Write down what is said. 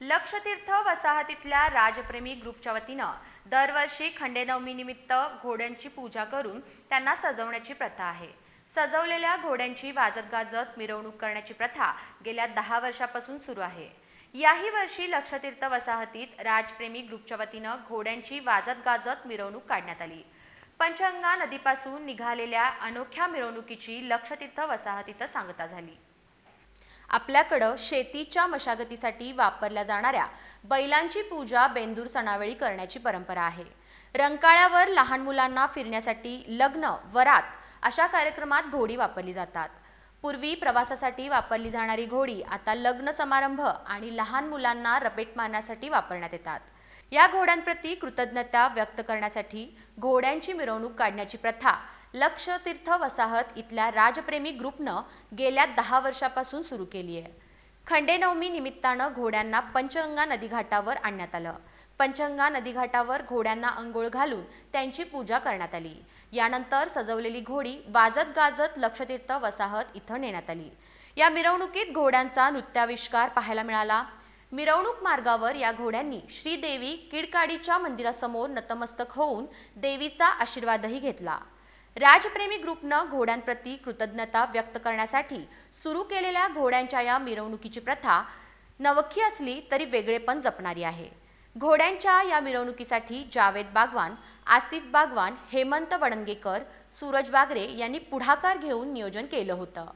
लक्षतीर्थ वसाहतीतल्या राजप्रेमी ग्रुपच्या वतीनं दरवर्षी खंडेनवमीनिमित्त घोड्यांची पूजा करून त्यांना सजवण्याची प्रथा आहे. सजवलेल्या घोड्यांची वाजत गाजत मिरवणूक करण्याची प्रथा गेल्या दहा वर्षापासून सुरू आहे. याही वर्षी लक्षतीर्थ वसाहतीत राजप्रेमी ग्रुपच्या वतीनं घोड्यांची वाजत गाजत मिरवणूक काढण्यात आली. पंचगंगा नदीपासून निघालेल्या अनोख्या मिरवणुकीची लक्षतीर्थ वसाहतीत सांगता झाली. आपल्याकडं शेतीच्या मशागतीसाठी वापरल्या जाणाऱ्या बैलांची पूजा बेंदूर सणावेळी करण्याची परंपरा आहे. रंकाळ्यावर लहान मुलांना फिरण्यासाठी लग्न वरात अशा कार्यक्रमात घोडी वापरली जातात. पूर्वी प्रवासासाठी वापरली जाणारी घोडी आता लग्न समारंभ आणि लहान मुलांना रपेट मारण्यासाठी वापरण्यात येतात. या घोड्यांप्रती कृतज्ञता व्यक्त करण्यासाठी घोड्यांची मिरवणूक काढण्याची प्रथा लक्षतीर्थ वसाहत इथल्या राजप्रेमी ग्रुपनं गेल्या दहा वर्षापासून सुरू केली आहे. खंडेनवमी निमित्तानं घोड्यांना पंचगंगा नदीघाटावर आणण्यात आलं. पंचगंगा नदीघाटावर घोड्यांना अंघोळ घालून त्यांची पूजा करण्यात आली. यानंतर सजवलेली घोडी वाजत गाजत लक्षतीर्थ वसाहत इथं नेण्यात आली. या मिरवणुकीत घोड्यांचा नृत्याविष्कार पाहायला मिळाला. मिरवणूक मार्गावर या घोड्यांनी श्रीदेवी किडकाडीच्या मंदिरासमोर नतमस्तक होऊन देवीचा आशीर्वादही घेतला. राजप्रेमी ग्रुपनं घोड्यांप्रती कृतज्ञता व्यक्त करण्यासाठी सुरू केलेल्या घोड्यांच्या या मिरवणुकीची प्रथा नवखी असली तरी वेगळेपण जपणारी आहे. घोड्यांच्या या मिरवणुकीसाठी जावेद बागवान आसिफ बागवान हेमंत वडंगेकर सूरज वागरे यांनी पुढाकार घेऊन नियोजन केलं होतं.